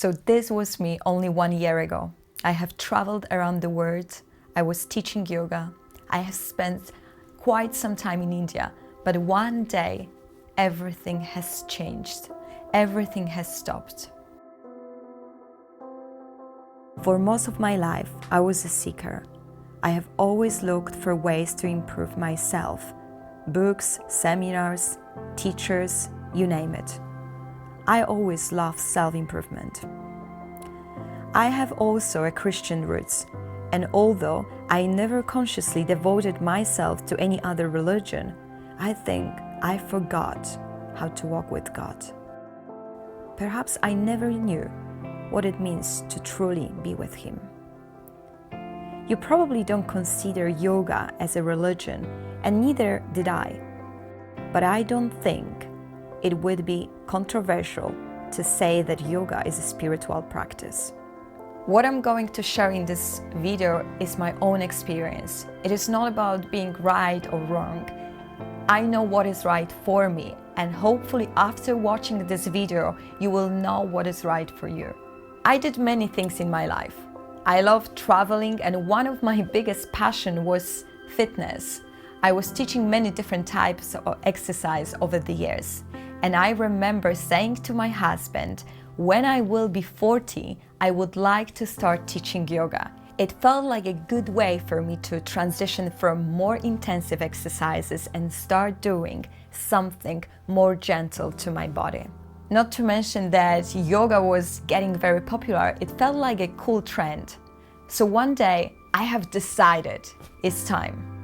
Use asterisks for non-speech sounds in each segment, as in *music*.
So, this was me only one year ago. I have traveled around the world. I was teaching yoga. I have spent quite some time in India. But one day, everything has changed. Everything has stopped. For most of my life, I was a seeker. I have always looked for ways to improve myself books, seminars, teachers, you name it. I always love self improvement. I have also a Christian roots, and although I never consciously devoted myself to any other religion, I think I forgot how to walk with God. Perhaps I never knew what it means to truly be with Him. You probably don't consider yoga as a religion, and neither did I. But I don't think it would be controversial to say that yoga is a spiritual practice. What I'm going to share in this video is my own experience. It is not about being right or wrong. I know what is right for me, and hopefully, after watching this video, you will know what is right for you. I did many things in my life. I love traveling, and one of my *laughs* biggest passion was fitness. I was teaching many different types of exercise over the years. And I remember saying to my husband, when I will be 40, I would like to start teaching yoga. It felt like a good way for me to transition from more intensive exercises and start doing something more gentle to my body. Not to mention that yoga was getting very popular, it felt like a cool trend. So one day, I have decided it's time.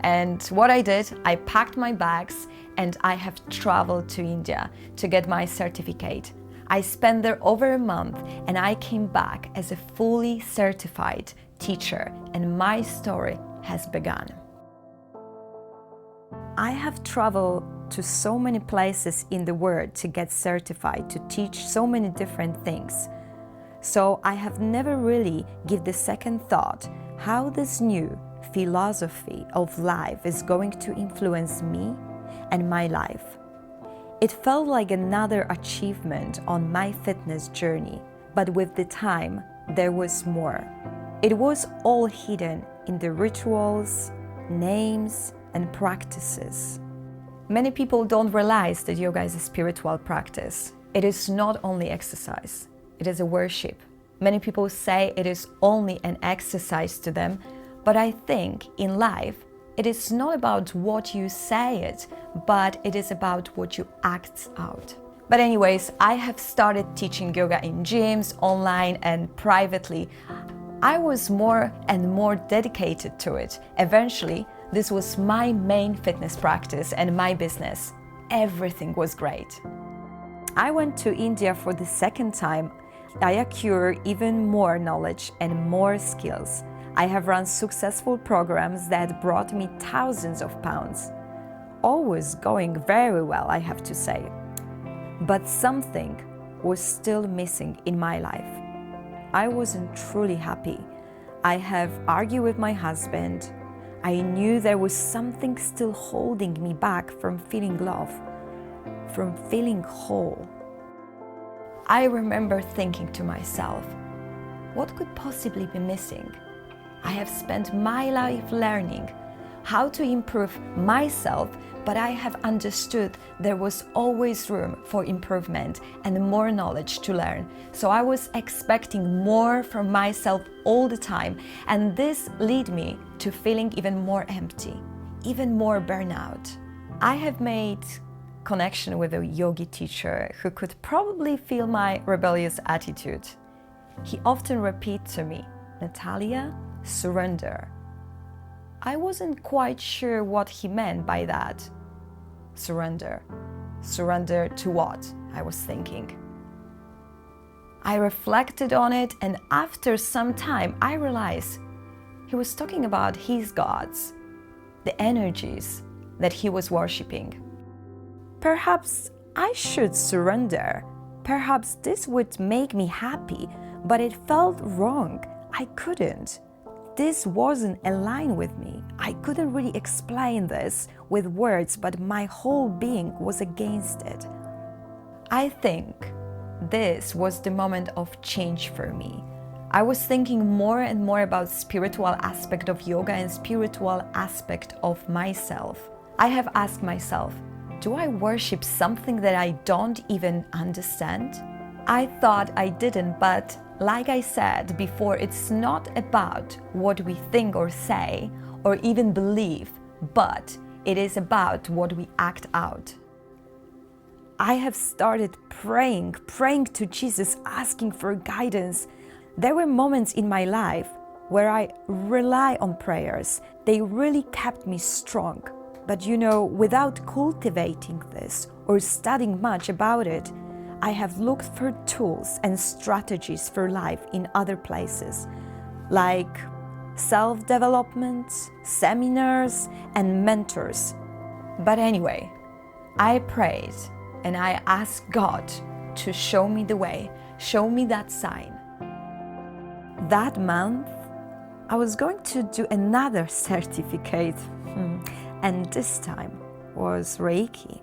And what I did, I packed my bags and I have traveled to India to get my certificate. I spent there over a month and I came back as a fully certified teacher, and my story has begun. I have traveled to so many places in the world to get certified to teach so many different things. So I have never really give the second thought how this new philosophy of life is going to influence me and my life. It felt like another achievement on my fitness journey, but with the time, there was more. It was all hidden in the rituals, names, and practices. Many people don't realize that yoga is a spiritual practice. It is not only exercise, it is a worship. Many people say it is only an exercise to them, but I think in life, it is not about what you say it, but it is about what you act out. But anyways, I have started teaching yoga in gyms, online and privately. I was more and more dedicated to it. Eventually, this was my main fitness practice and my business. Everything was great. I went to India for the second time. I acquired even more knowledge and more skills. I have run successful programs that brought me thousands of pounds. Always going very well, I have to say. But something was still missing in my life. I wasn't truly happy. I have argued with my husband. I knew there was something still holding me back from feeling love, from feeling whole. I remember thinking to myself, what could possibly be missing? I have spent my life learning how to improve myself, but I have understood there was always room for improvement and more knowledge to learn. So I was expecting more from myself all the time, and this led me to feeling even more empty, even more burnout. I have made connection with a yogi teacher who could probably feel my rebellious attitude. He often repeats to me, Natalia, surrender. I wasn't quite sure what he meant by that. Surrender. Surrender to what? I was thinking. I reflected on it, and after some time, I realized he was talking about his gods, the energies that he was worshipping. Perhaps I should surrender. Perhaps this would make me happy, but it felt wrong. I couldn't this wasn't aligned with me. I couldn't really explain this with words, but my whole being was against it. I think this was the moment of change for me. I was thinking more and more about spiritual aspect of yoga and spiritual aspect of myself. I have asked myself, do I worship something that I don't even understand? I thought I didn't, but like I said before, it's not about what we think or say or even believe, but it is about what we act out. I have started praying, praying to Jesus, asking for guidance. There were moments in my life where I rely on prayers. They really kept me strong. But you know, without cultivating this or studying much about it, I have looked for tools and strategies for life in other places, like self development, seminars, and mentors. But anyway, I prayed and I asked God to show me the way, show me that sign. That month, I was going to do another *laughs* certificate, *laughs* and this time was Reiki.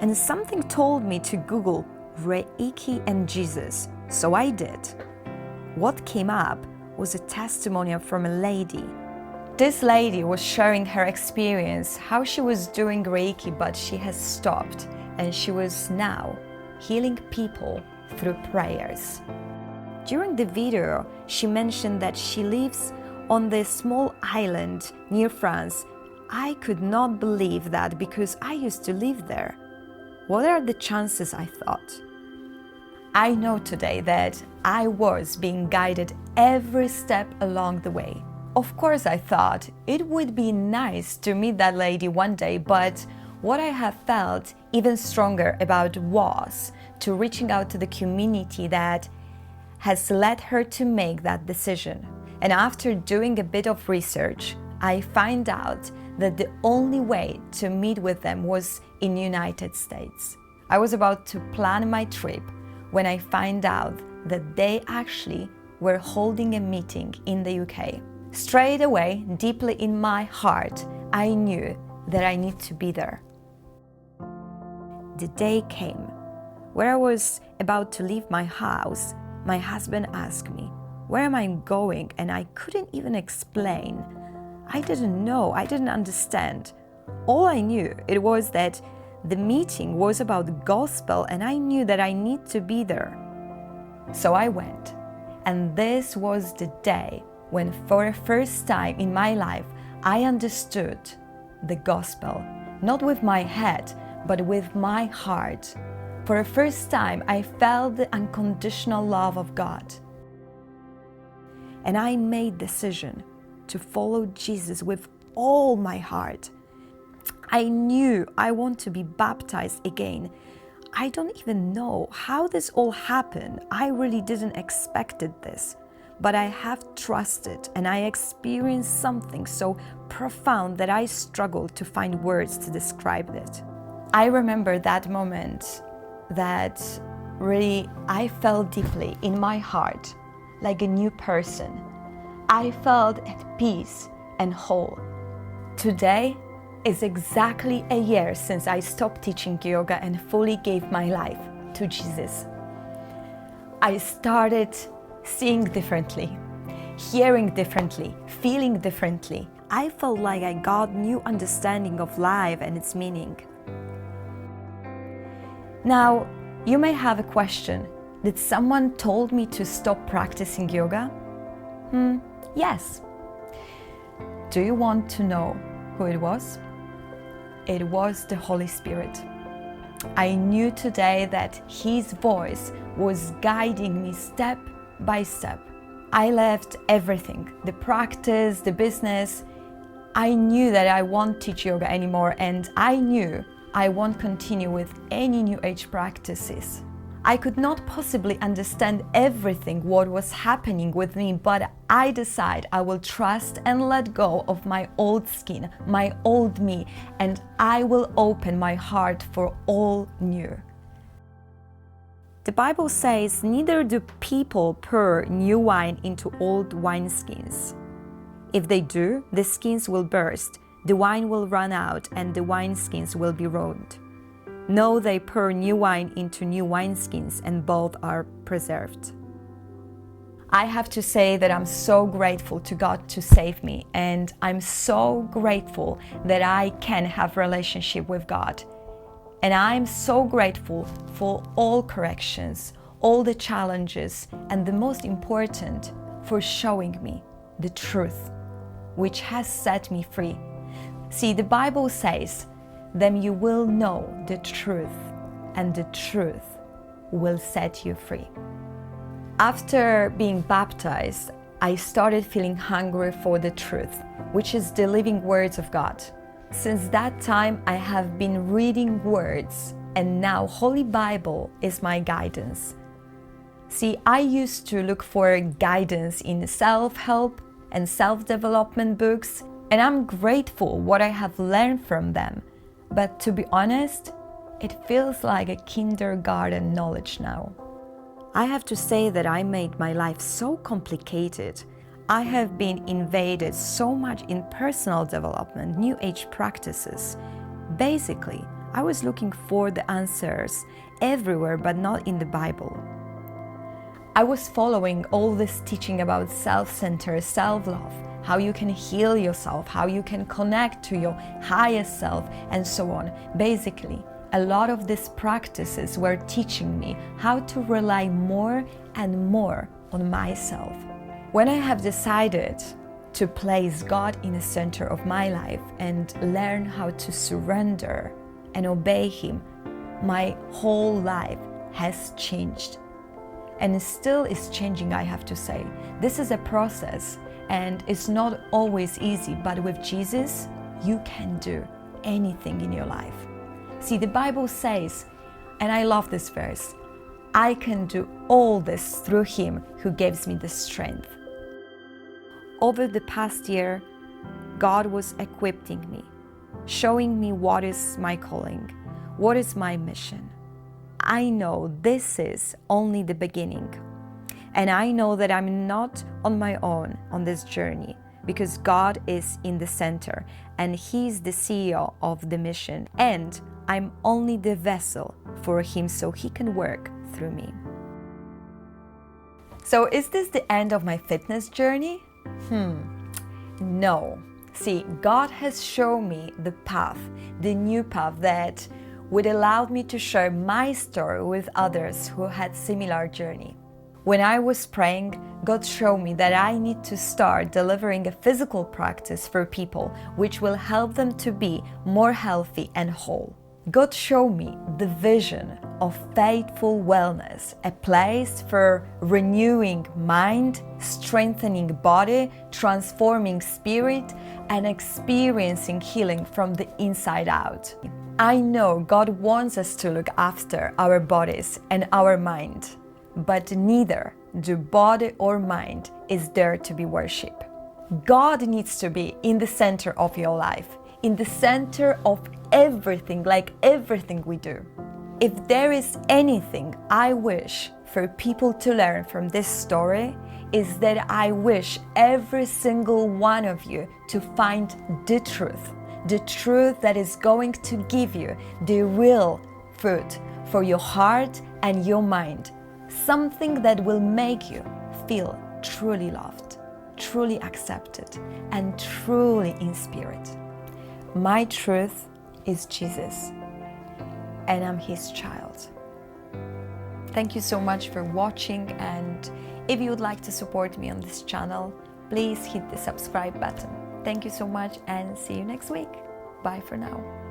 And something told me to Google Reiki and Jesus, so I did. What came up was a testimonial from a lady. This lady was sharing her experience, how she was doing Reiki, but she has stopped and she was now healing people through prayers. During the video, she mentioned that she lives on this small island near France. I could not believe that because I used to live there. What are the chances? I thought. I know today that I was being guided every step along the way. Of course, I thought it would be nice to meet that lady one day, but what I have felt even stronger about was to reaching out to the community that has led her to make that decision. And after doing a bit of research, I find out that the only way to meet with them was in United States. I was about to plan my trip when I find out that they actually were holding a meeting in the UK. Straight away, deeply in my heart, I knew that I need to be there the day came where I was about to leave my house. My husband asked me, Where am I going? And I couldn't even explain. I didn't know, I didn't understand. All I knew it was that the meeting was about the gospel and I knew that I need to be there. So I went. And this was the day when, for the first time in my life, I understood the gospel, not with my head, but with my heart. For the first time, I felt the unconditional love of God. And I made decision to follow Jesus with all my heart. I knew I want to be baptized again. I don't even know how this all happened. I really didn't expected this. But I have trusted and I experienced something so profound that I struggled to find words to describe it. I remember that moment that really I felt deeply in my heart like a new person. I felt at peace and whole. Today is exactly a year since I stopped teaching yoga and fully gave my life to Jesus. I started seeing differently, hearing differently, feeling differently. I felt like I got new understanding of life and its meaning. Now, you may have a question Did someone told me to stop practicing yoga? Hmm, yes. Do you want to know who it was? It was the Holy Spirit. I knew today that His voice was guiding me step by step. I left everything the practice, the business. I knew that I won't teach yoga anymore, and I knew I won't continue with any New Age practices. I could not possibly understand everything what was happening with me, but I decide I will trust and let go of my old skin, my old me, and I will open my heart for all new. The Bible says, Neither do people pour new wine into old wineskins. If they do, the skins will burst the wine will run out and the wineskins will be ruined. No, they pour new wine into new wineskins, and both are preserved. I have to say that I'm so grateful to God to save me, and I'm so grateful that I can have relationship with God. And I'm so grateful for all corrections, all the challenges, and the most important, for showing me the truth, which has set me free. See, the Bible says, then you will know the truth, and the truth will set you free. After being baptized, I started feeling hungry for the truth, which is the living words of God. Since that time, I have been reading words, and now Holy Bible is my guidance. See, I used to look for guidance in self-help and self-development books, and I'm grateful what I have learned from them. But to be honest, it feels like a kindergarten knowledge now. I have to say that I made my life so complicated. I have been invaded so much in personal development, new age practices. Basically, I was looking for the answers everywhere but not in the Bible. I was following all this teaching about self centered self love, how you can heal yourself, how you can connect to your highest self, and so on. Basically, a lot of these practices were teaching me how to rely more and more on myself. When I have decided to place God in the center of my life and learn how to surrender and obey Him, my whole life has changed. And still is changing, I have to say. This is a process and it's not always easy, but with Jesus, you can do anything in your life. See, the Bible says, and I love this verse I can do all this through Him who gives me the strength. Over the past year, God was equipping me, showing me what is my calling, what is my mission. I know this is only the beginning. And I know that I'm not on my own on this journey because God is in the center and He's the CEO of the mission. And I'm only the vessel for Him so He can work through me. So, is this the end of my fitness journey? Hmm, no. See, God has shown me the path, the new path that would allow me to share my story with others who had similar journey. When I was praying, God showed me that I need to start delivering a physical practice for people which will help them to be more healthy and whole. God showed me the vision of faithful wellness, a place for renewing mind, strengthening body, transforming spirit, and experiencing healing from the inside out. I know God wants us to look after our bodies and our mind, but neither do body or mind is there to be worshipped. God needs to be in the center of your life, in the center of everything, like everything we do. If there is anything I wish for people to learn from this story, is that I wish every single one of you to find the truth, the truth that is going to give you the real food for your heart and your mind, something that will make you feel truly loved, truly accepted, and truly in spirit. My truth is Jesus, and I'm His child. Thank you so much for watching, and if you would like to support me on this channel, please hit the subscribe button. Thank you so much, and see you next week. Bye for now.